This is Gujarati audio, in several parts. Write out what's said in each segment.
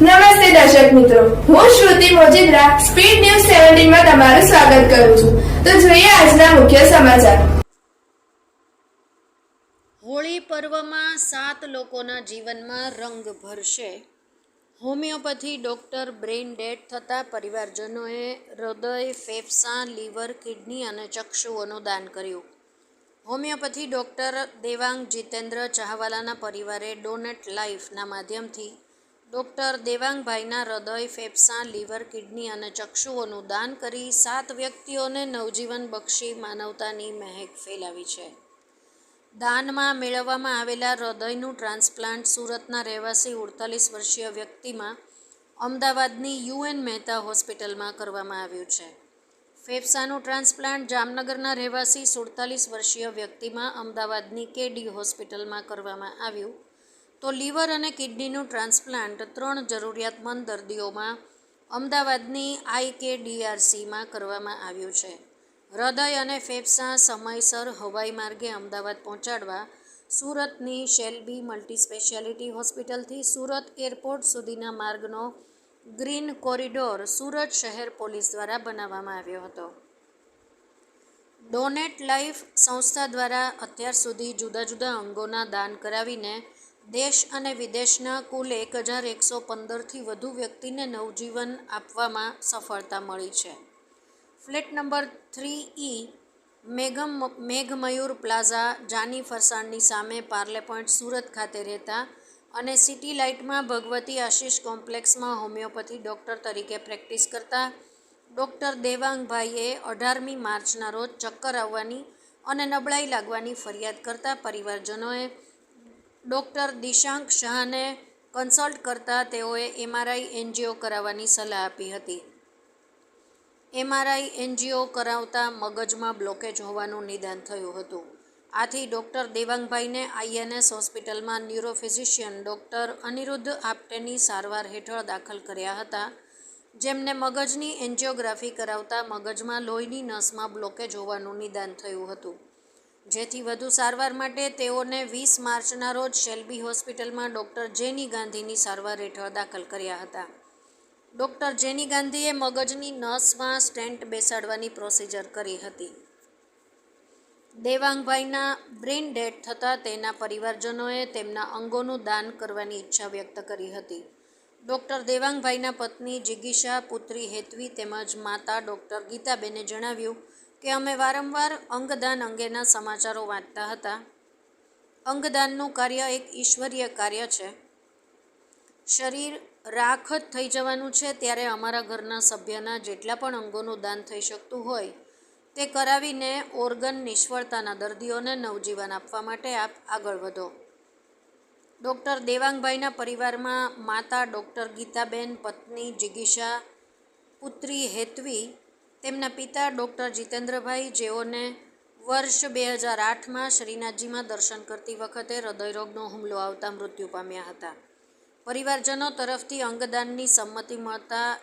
નમસ્તે દર્શક મિત્રો. હું શ્રુતિ મોજીદ્રા, સ્પીડ ન્યૂઝ સેવન્ટીનમાં તમારું સ્વાગત કરું છું. તો જોઈએ આજના મુખ્ય સમાચાર. હોળી પર્વમાં સાત લોકોના જીવનમાં રંગ ભરશે. હોમિયોપેથી ડૉક્ટર બ્રેઇન ડેડ થતાં પરિવારજનોએ હૃદય, ફેફસા, લીવર, કિડની અને ચક્ષુઓનું દાન કર્યું. હોમિયોપેથી ડૉક્ટર દેવાંગ જીતેન્દ્ર ચાહવાલાના પરિવારે ડોનેટ લાઈફના માધ્યમથી ડૉક્ટર દેવાંગભાઈના હૃદય, ફેફસા, લીવર, કિડની અને ચક્ષુઓનું દાન કરી સાત વ્યક્તિઓને નવજીવન બક્ષી માનવતાની મહેક ફેલાવી છે. દાનમાં મેળવવામાં આવેલા હૃદયનું ટ્રાન્સપ્લાન્ટ સુરતના રહેવાસી ઉડતાલીસ વર્ષીય વ્યક્તિમાં અમદાવાદની યુએન મહેતા હોસ્પિટલમાં કરવામાં આવ્યું છે. ફેફસાનું ટ્રાન્સપ્લાન્ટ જામનગરના રહેવાસી સુડતાલીસ વર્ષીય વ્યક્તિમાં અમદાવાદની કેડી હોસ્પિટલમાં કરવામાં આવ્યું. તો લીવર અને કિડનીનું ટ્રાન્સપ્લાન્ટ ત્રણ જરૂરિયાતમંદ દર્દીઓમાં અમદાવાદની આઈકેડીઆરસીમાં કરવામાં આવ્યું છે. હૃદય અને ફેફસા સમયસર હવાઈ માર્ગે અમદાવાદ પહોંચાડવા સુરતની શેલ્બી મલ્ટી સ્પેશિયાલિટી હોસ્પિટલથી સુરત એરપોર્ટ સુધીના માર્ગનો ગ્રીન કોરિડોર સુરત શહેર પોલીસ દ્વારા બનાવવામાં આવ્યો હતો. ડોનેટ લાઈફ સંસ્થા દ્વારા અત્યાર સુધી જુદા જુદા અંગોના દાન કરાવીને દેશ અને વિદેશના કુલ એક હજાર એકસો પંદરથી વધુ વ્યક્તિને નવજીવન આપવામાં સફળતા મળી છે. ફ્લેટ નંબર થ્રી ઈ મેઘમ, મેઘમયુર પ્લાઝા, જાની ફરસાણની સામે પાર્લે પોઈન્ટ સુરત ખાતે રહેતા અને સિટી લાઇટમાં ભગવતી આશીષ કોમ્પ્લેક્સમાં હોમિયોપેથી ડૉક્ટર તરીકે પ્રેક્ટિસ કરતા ડૉક્ટર દેવાંગભાઈએ અઢારમી માર્ચના રોજ ચક્કર આવવાની અને નબળાઈ લાગવાની ફરિયાદ કરતા પરિવારજનોએ ડૉક્ટર દિશાંક શાહને કન્સલ્ટ કરતા તેઓએ એમઆરઆઈ એનજીઓ કરાવવાની સલાહ આપી હતી. એમઆરઆઈ એનજીઓ કરાવતા મગજમાં બ્લોકેજ હોવાનું નિદાન થયું હતું. આથી ડૉક્ટર દેવાંગભાઈને આઈએનએસ હોસ્પિટલમાં ન્યુરોફિઝિશિયન ડૉક્ટર અનિરુદ્ધ આપટેની સારવાર હેઠળ દાખલ કર્યા હતા, જેમને મગજની એન્જિયોગ્રાફી કરાવતા મગજમાં લોહીની નસમાં બ્લોકેજ હોવાનું નિદાન થયું હતું. જેથી વધુ સારવાર માટે તેઓને વીસ માર્ચના રોજ શેલ્બી હોસ્પિટલમાં ડૉક્ટર જેની ગાંધીની સારવાર હેઠળ દાખલ કર્યા હતા. ડૉક્ટર જેની ગાંધીએ મગજની નસમાં સ્ટેન્ટ બેસાડવાની પ્રોસિજર કરી હતી. દેવાંગભાઈના બ્રેઇન ડેડ થતાં તેના પરિવારજનોએ તેમના અંગોનું દાન કરવાની ઈચ્છા વ્યક્ત કરી હતી. ડૉક્ટર દેવાંગભાઈના પત્ની જિગીશા પુત્રી હેતવી તેમજ માતા ડૉક્ટર ગીતાબેને જણાવ્યું કે અમે વારંવાર અંગદાન અંગેના સમાચારો વાંચતા હતા. અંગદાનનું કાર્ય એક ઈશ્વરીય કાર્ય છે. શરીર રાખ જ થઈ જવાનું છે ત્યારે અમારા ઘરના સભ્યના જેટલા પણ અંગોનું દાન થઈ શકતું હોય, તે કરાવીને ઓર્ગન નિષ્ફળતાના દર્દીઓને નવજીવન આપવા માટે આપ આગળ વધો. ડૉક્ટર દેવાંગભાઈના પરિવારમાં માતા ડૉક્ટર ગીતાબેન, પત્ની જિગીશા પુત્રી હેતવી તેમના પિતા ડૉક્ટર જીતેન્દ્રભાઈ જેઓને વર્ષ બે હજાર આઠમાં શ્રીનાથજીમાં દર્શન કરતી વખતે હૃદયરોગનો હુમલો આવતા મૃત્યુ પામ્યા હતા. પરિવારજનો તરફથી અંગદાનની સંમતિ મળતા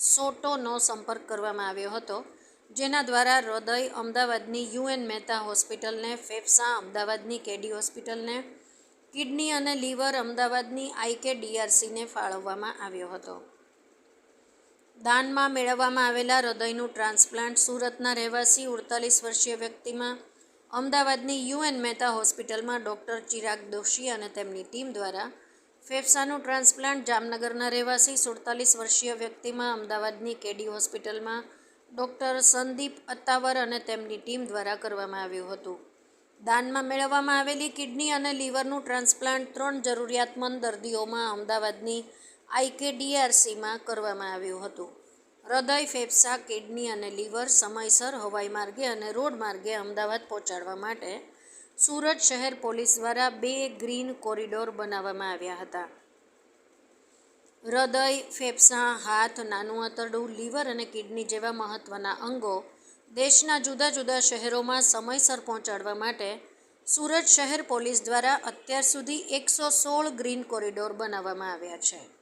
સોટોનો સંપર્ક કરવામાં આવ્યો હતો, જેના દ્વારા હૃદય અમદાવાદની યુએન મહેતા હોસ્પિટલને, ફેફસા અમદાવાદની કેડી હોસ્પિટલને, કિડની અને લીવર અમદાવાદની આઈકે ડીઆરસીને ફાળવવામાં આવ્યો હતો. દાનમાં મેળવવામાં આવેલા હૃદયનું ટ્રાન્સપ્લાન્ટ સુરતના રહેવાસી ઉડતાલીસ વર્ષીય વ્યક્તિમાં અમદાવાદની યુએન મહેતા હોસ્પિટલમાં ડૉક્ટર ચિરાગ દોશી અને તેમની ટીમ દ્વારા ફેફસાનું ટ્રાન્સપ્લાન્ટ જામનગરના રહેવાસી સુડતાલીસ વર્ષીય વ્યક્તિમાં અમદાવાદની કેડી હોસ્પિટલમાં ડૉક્ટર સંદીપ અત્તાવર અને તેમની ટીમ દ્વારા કરવામાં આવ્યું હતું. દાનમાં મેળવવામાં આવેલી કિડની અને લીવરનું ટ્રાન્સપ્લાન્ટ ત્રણ જરૂરિયાતમંદ દર્દીઓમાં અમદાવાદની આઈકેડીઆરસીમાં કરવામાં આવ્યું હતું. હૃદય, ફેફસા, કિડની અને લીવર સમયસર હવાઈ માર્ગે અને રોડ માર્ગે અમદાવાદ પહોંચાડવા માટે સુરત શહેર પોલીસ દ્વારા બે ગ્રીન કોરિડોર બનાવવામાં આવ્યા હતા. હૃદય, ફેફસાં, હાથ, નાનું આંતરડું, લીવર અને કિડની જેવા મહત્ત્વના અંગો દેશના જુદા જુદા શહેરોમાં સમયસર પહોંચાડવા માટે સુરત શહેર પોલીસ દ્વારા અત્યાર સુધી એકસો સોળ ગ્રીન કોરિડોર બનાવવામાં આવ્યા છે.